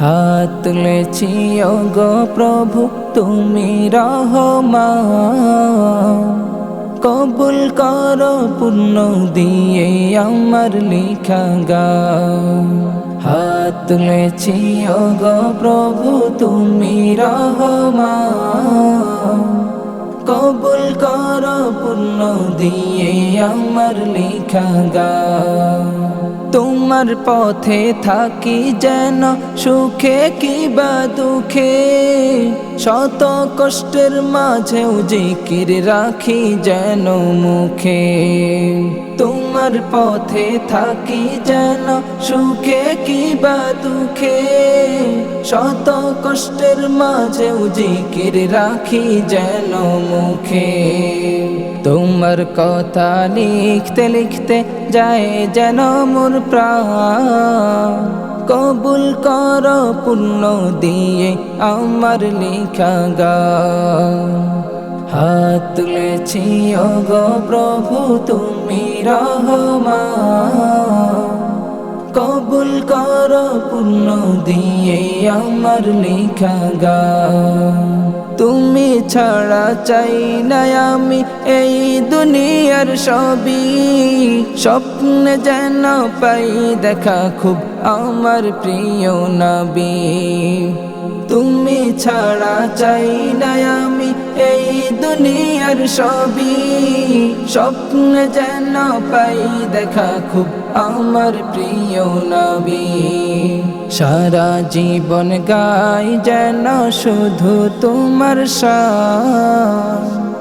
হাত তুলেছি গো প্রভু, তুমি রহমা কবুল কর পূর্ণ দিয়ে আমার লিখা গা হাত তুলেছি গো প্রভু, তুমি রহমা কবুল কর পূর্ণ দিয়ে আমার লিখা গা তোমার পথে থাকি যেন সুখে কি বা দুঃখে। শত কষ্টের মাঝেও জিকির রাখি যেন মুখে। তোমার পথে থাকি যেন সুখে কি বা দুঃখে। শত কষ্টের মাঝেও জিকির রাখি যেন মুখে। তোমার কথা লিখতে লিখতে যায় যেন মোর প্রাণ। কবুল কর পূর্ণ দিয়ে আমার লিখা গা হাত তুলেছি গো প্রভু, তুমি রহমা কবুল কর পূর্ণ দিয়ে আমার লিখা গা তুমি ছাড়া চাই না আমি এই দুনিয়ার সবই। স্বপ্নে যেন পাই দেখা খুব আমার প্রিয় নবী। তুমি ছাড়া চাই না আমি এই দুনিয়ার সবই। স্বপ্ন যেন পাই দেখা খুব আমার প্রিয় নবী। সারা জীবন গাই যেন শুধু তোমার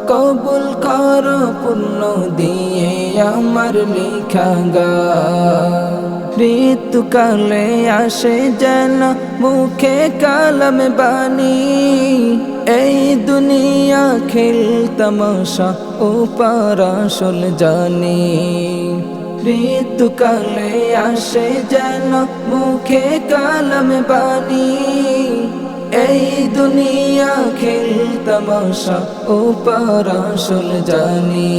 কবুল কর পূর্ণ দিয়ে আমার লিখা গা ঋতুকালে আসে যেন মুখে কালাম বাণী। এই দুনিয়া খেল তামাশা ও পারাসল জানি। ঋতুকালে আসে যেন মুখে কালাম বাণী। এই দুনিয়া খেল তামাশা ও পারাসল জানি।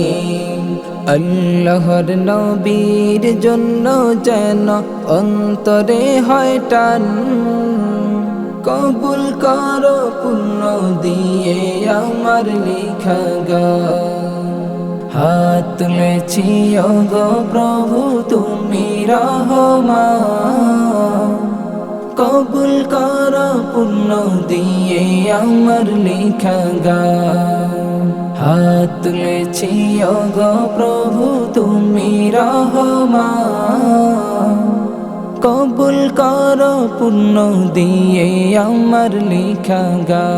আল্লাহর নবীর জন্য যেন অন্তরে হয় টান। কবুল কর পূর্ণ দিয়ে আমার লিখা গা হাত তুলেছি গো প্রভু, তুমি রহমা। কবুল কর পূর্ণ দিয়ে আমার লিখা গা। হাত তুলেছি গো প্রভু, তুমি রহমা। কবুল কর পূর্ণ দিয়ে আমার লিখা গা।